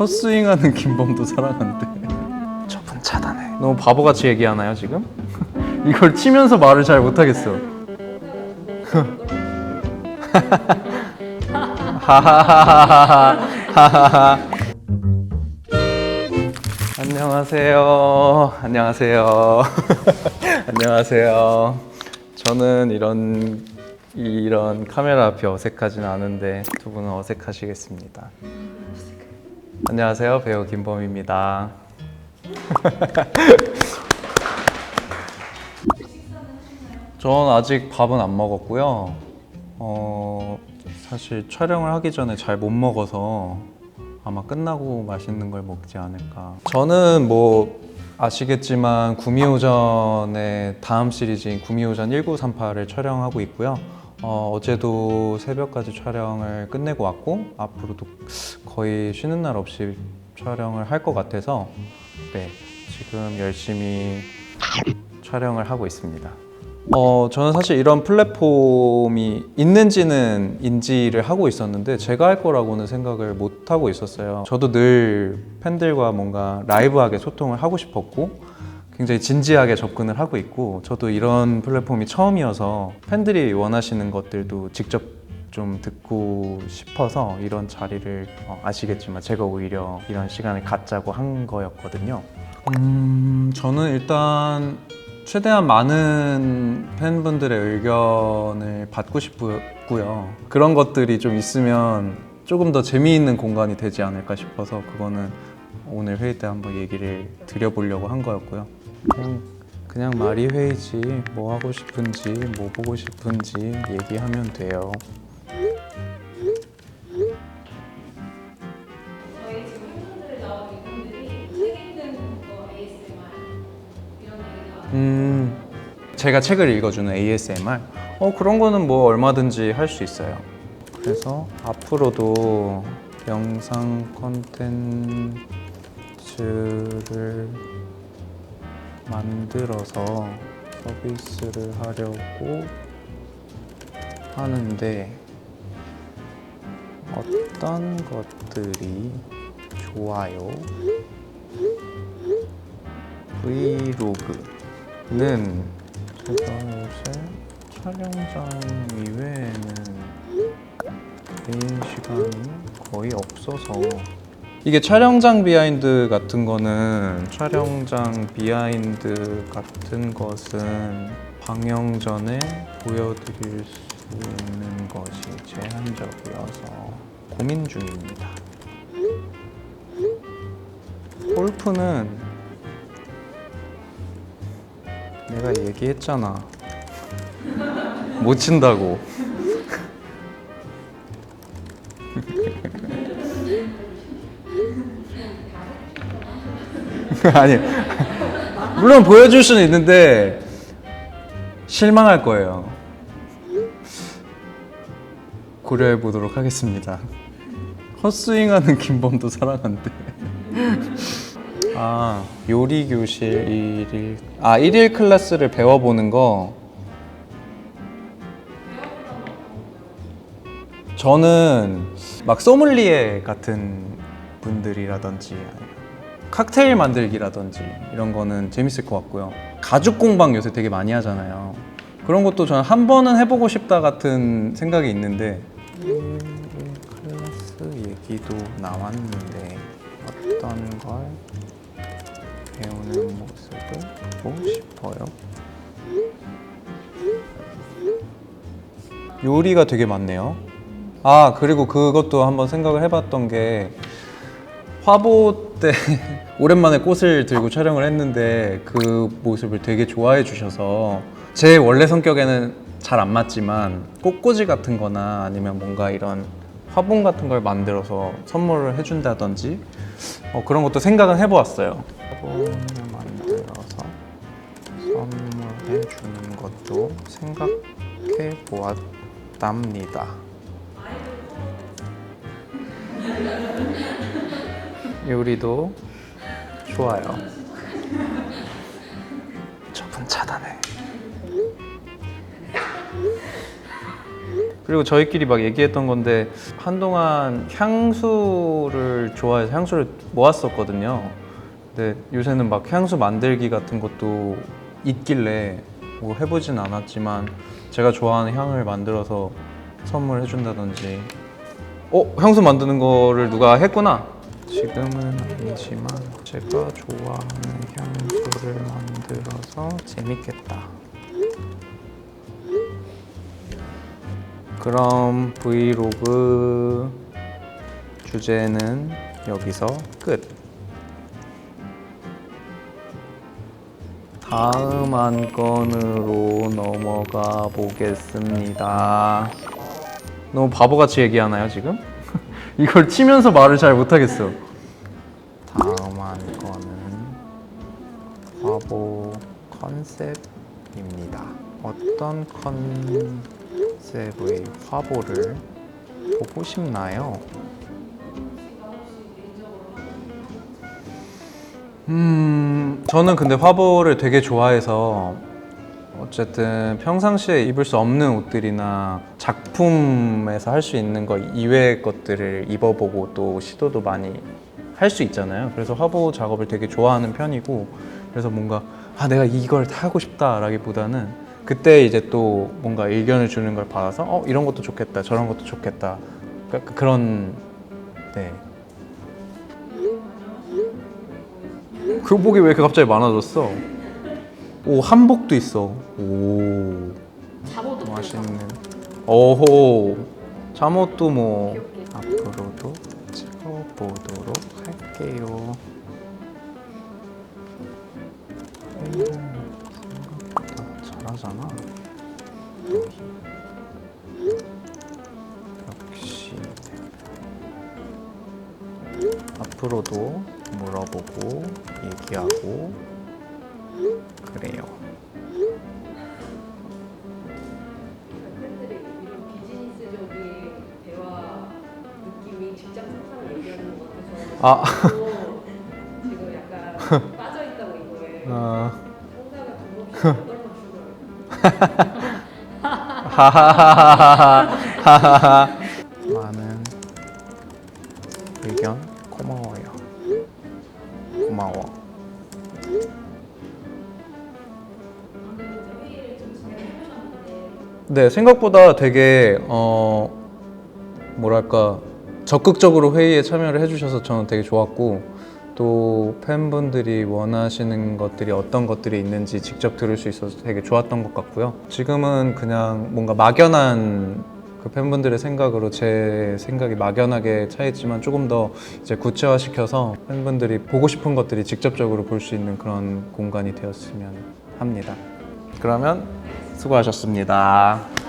헛스윙하는 김범도 사랑한대. 저분 차단해. 너무 바보같이 얘기하나요 지금? 이걸 치면서 말을 잘 못하겠어. 하하하하하하하하. 안녕하세요. 안녕하세요. 안녕하세요. 저는 이런 이런 카메라 앞이 어색하진 않은데 두 분은 어색하시겠습니다. 안녕하세요. 배우 김범입니다. 전 아직 밥은 안 먹었고요. 어, 사실 촬영을 하기 전에 잘 못 먹어서 아마 끝나고 맛있는 걸 먹지 않을까. 저는 뭐 아시겠지만 구미호전의 다음 시리즈인 구미호전 1938을 촬영하고 있고요. 어, 어제도 새벽까지 촬영을 끝내고 왔고 앞으로도 거의 쉬는 날 없이 촬영을 할 것 같아서 네 지금 열심히 촬영을 하고 있습니다. 어, 저는 사실 이런 플랫폼이 있는지는 인지를 하고 있었는데 제가 할 거라고는 생각을 못 하고 있었어요. 저도 늘 팬들과 뭔가 라이브하게 소통을 하고 싶었고 굉장히 진지하게 접근을 하고 있고 저도 이런 플랫폼이 처음이어서 팬들이 원하시는 것들도 직접 좀 듣고 싶어서 이런 자리를 어, 아시겠지만 제가 오히려 이런 시간을 갖자고 한 거였거든요. 음, 저는 일단 최대한 많은 팬분들의 의견을 받고 싶고요. 그런 것들이 좀 있으면 조금 더 재미있는 공간이 되지 않을까 싶어서 그거는 오늘 회의 때 한번 얘기를 드려보려고 한 거였고요. 그냥, 그냥 말이 회의지 뭐 하고 싶은지 뭐 보고 싶은지 얘기하면 돼요. 저희 지금 팬분들 나온 이분들이 책 읽는 거 ASMR 이런 얘기가 음, 제가 책을 읽어주는 ASMR? 어, 그런 거는 뭐 얼마든지 할 수 있어요. 그래서 앞으로도 영상 콘텐츠를 만들어서 서비스를 하려고 하는데 어떤 것들이 좋아요? 브이로그는 제가 요새 촬영장 이외에는 개인 시간이 거의 없어서 이게 촬영장 비하인드 같은 거는 촬영장 비하인드 같은 것은 방영 전에 보여드릴 수 있는 것이 제한적이어서 고민 중입니다. 골프는 내가 얘기했잖아. 못 친다고. 아니, 물론 보여줄 수는 있는데 실망할 거예요. 고려해 보도록 하겠습니다. 헛스윙하는 김범도 사랑한대. 아 요리 교실 일일 아 일일 클래스를 배워보는 거 저는 막 소믈리에 같은 분들이라든지 칵테일 만들기라든지 이런 거는 재밌을 것 같고요 가죽 공방 요새 되게 많이 하잖아요 그런 것도 저는 한 번은 해보고 싶다 같은 생각이 있는데 일일 클래스 얘기도 나왔는데 어떤 걸 배우는 모습을 보고 싶어요. 요리가 되게 많네요. 아, 그리고 그것도 한번 생각을 해봤던 게 화보 때 오랜만에 꽃을 들고 촬영을 했는데 그 모습을 되게 좋아해 주셔서 제 원래 성격에는 잘 안 맞지만 꽃꽂이 같은 거나 아니면 뭔가 이런 화분 같은 걸 만들어서 선물을 해준다든지 어, 그런 것도 생각은 해보았어요. 화분을 만들어서 선물해 주는 것도 생각해 보았답니다. 요리도 좋아요. 저분 차단해. 그리고 저희끼리 막 얘기했던 건데 한동안 향수를 좋아해서 향수를 모았었거든요. 근데 요새는 막 향수 만들기 같은 것도 있길래 뭐 해보진 않았지만 제가 좋아하는 향을 만들어서 선물해 준다든지 어? 향수 만드는 거를 누가 했구나 지금은 아니지만 제가 좋아하는 향수를 만들어서 재밌겠다 그럼 브이로그 주제는 여기서 끝 다음 안건으로 넘어가 보겠습니다. 너무 바보같이 얘기하나요 지금? 이걸 치면서 말을 잘 못하겠어. 다음 안건은 화보 컨셉입니다. 어떤 컨셉의 화보를 보고 싶나요? 음, 저는 근데 화보를 되게 좋아해서 어쨌든 평상시에 입을 수 없는 옷들이나 작품에서 할 수 있는 거 이외의 것들을 입어보고 또 시도도 많이 할 수 있잖아요. 그래서 화보 작업을 되게 좋아하는 편이고 그래서 뭔가 아 내가 이걸 하고 싶다라기보다는 그때 이제 또 뭔가 의견을 주는 걸 받아서 어 이런 것도 좋겠다 저런 것도 좋겠다 그러니까 그런 네 교복이 왜 이렇게 갑자기 많아졌어? 오 한복도 있어. 오 잠옷도 맛있는. 오호 잠옷도 뭐 앞으로도 찍어보도록 할게요. 음, 생각보다 잘하잖아. 역시 앞으로도 물어보고 얘기하고 그래요. 팬들이 이런 비즈니스적인 대화 느낌이 직장 상사를 얘기하는 것 같아서 아. 저도 지금 약간 빠져 있다고 이거에 아, 상사가 정보를 떨고 주더라고요. 하하하하하하하. 많은 의견 네, 생각보다 되게 어 뭐랄까 적극적으로 회의에 참여를 해주셔서 저는 되게 좋았고 또 팬분들이 원하시는 것들이 어떤 것들이 있는지 직접 들을 수 있어서 되게 좋았던 것 같고요. 지금은 그냥 뭔가 막연한 그 팬분들의 생각으로 제 생각이 막연하게 차 있지만 조금 더 이제 구체화시켜서 팬분들이 보고 싶은 것들이 직접적으로 볼 수 있는 그런 공간이 되었으면 합니다. 그러면 수고하셨습니다.